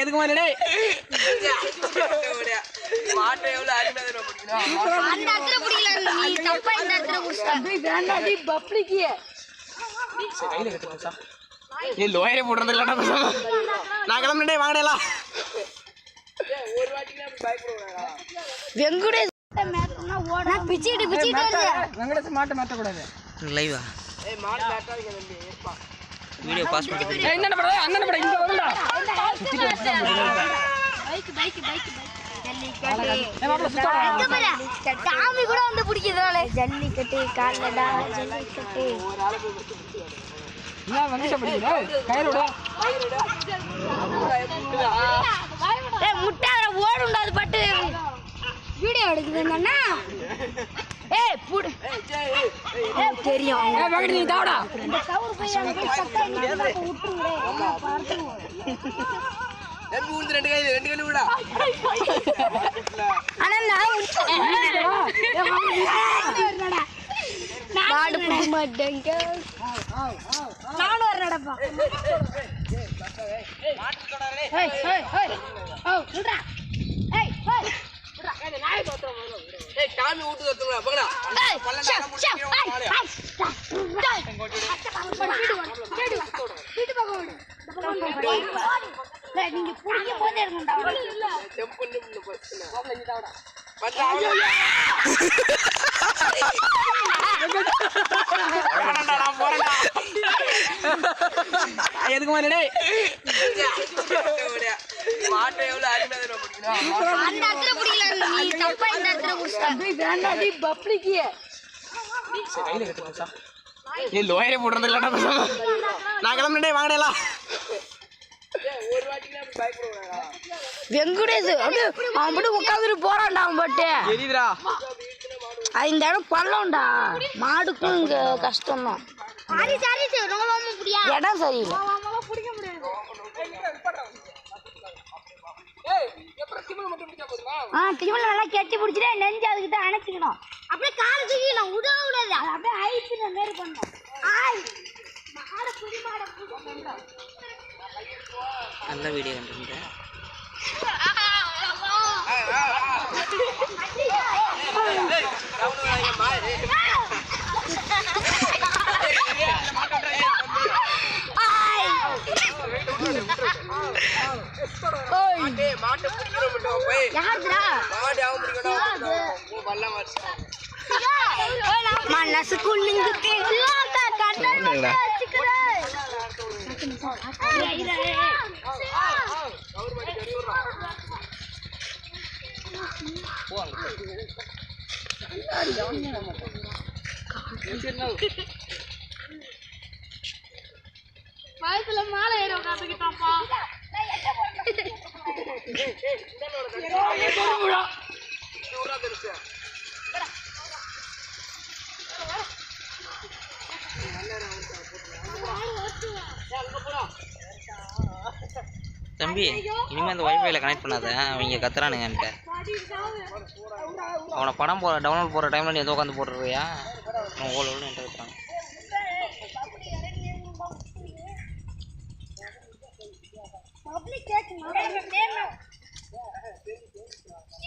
எதுக்கு மாதிரி மாட்டை தெரியுமா பிடிக்கணும் அந்த இடத்துல பிடிக்கல நீ தப்பா இந்த இடத்துல பிடிச்சிட்ட. கையில கட்டுப்பா நீ லோயரே போடுறது இல்லடா நான் கிளம்புனே வாங்கடலாம் ஒரு வாட்டிக்கு அப்படி பயப்படுவாடா வெங்குடேஷ் நான் பிச்சுக்கிட்டு பிச்சுக்கிட்டு வருது வெங்கடேஷ் மாட்ட மாட்டக்கூடாது. லைவா? ஏய் மாடு மாட்டாதீங்க தம்பி. ஏப்பா. வீடியோ பாஸ் பண்ணிட்டு என்ன படம்? அண்ணன் படம்? இங்க வரும்டா பைக் பைக் பைக் டாமி கூட வந்து பிடிக்கிறதால ஜல்லிக்கட்டு காலடா ஜல்லிக்கட்டு. முட்டை ஓடுண்டா அது பட்டு. வீடியோ எடுக்குதுன்னா ஏய் புடு. ஏய் தெரியும். ஏ வெங்கடேஷ் நீ தாவடா. இந்த கவுர் போய் அங்க போய் சத்தா விட்டுருங்க தம்பி உழுந்து ரெண்டு கை ரெண்டு கை விடா. ஆனா நான் மாடு போக மாட்டேங்க நானும் வரடப்பா ஏய் ஏய் ஏய் ஓ விடுடா ஏய் ஏய் ஏய். டாமி ஊட்டு தத்துறா பங்கடா ஏய் ஷப் ஷப் ஏய் ஏய் வீட்டு பக்கம் ஓடு ஏய் நீங்க புடிக்க போதே போறேன்டா எதுக்கு மாதிரி மாட்டை எவ்வளவு அருமையா பிடிச்சிட்ட வேண்டாடி பப்ளிக்கு கையில கட்டுப்பா நீ லோயரே போடுறது இல்லடா நான் அப்படி பயப்படுவாடா வெங்குடேஷ் அப்படியே அவன் மட்டும் உட்காந்துட்டு போறான்டா அவன் பட்டு. எரியுதுடா. அது இந்த இடம் பள்ளம்டா. மாடுக்கும் இங்க கஷ்டம் தான் இடம் சரியில்லை. ஆ திரும்ப நல்லா கெட்டி பிடிச்சிட்டு நெஞ்சு அதுக்கிட்ட அணைச்சிக்கணும். அப்படியே காலை தூக்கிடணும் உதவ கூடாது. அது அப்படியே அழிச்சுன மாரி பண்ணணும். ஆய். மாடை புடி மாடை புடி. நல்ல வீடியோ கண்டிருந்தேன் மாட்டை பிடிக்கிற மட்டும் போய் யாருடா மாடு அவன் பிடிக்கணும் வல்ல வருஷம் மனசு குள்ளுங்குக்கு சொல்லுங்கடா. வயசுல மாலை ஏற உட்காந்துக்கிட்டாப்பா தம்பி இனிமேல் அந்த ஒய்ஃபைல கனெக்ட் பண்ணாத. அவங்க கத்துறானுங்க என்கிட்ட. அவனை படம் போட டவுன்லோட் போடுற டைமில் நீ எதோ உட்காந்து போட்டுருவியா அவன் ஓல் ஓல்னு என்கிட்ட கத்துறான்.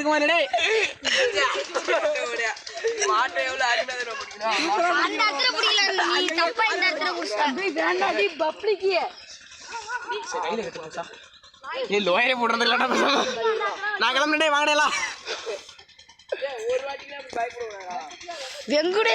இருக்குமா என்னடே? ஏ லோயரே போடுறது இல்லடா வெங்குடே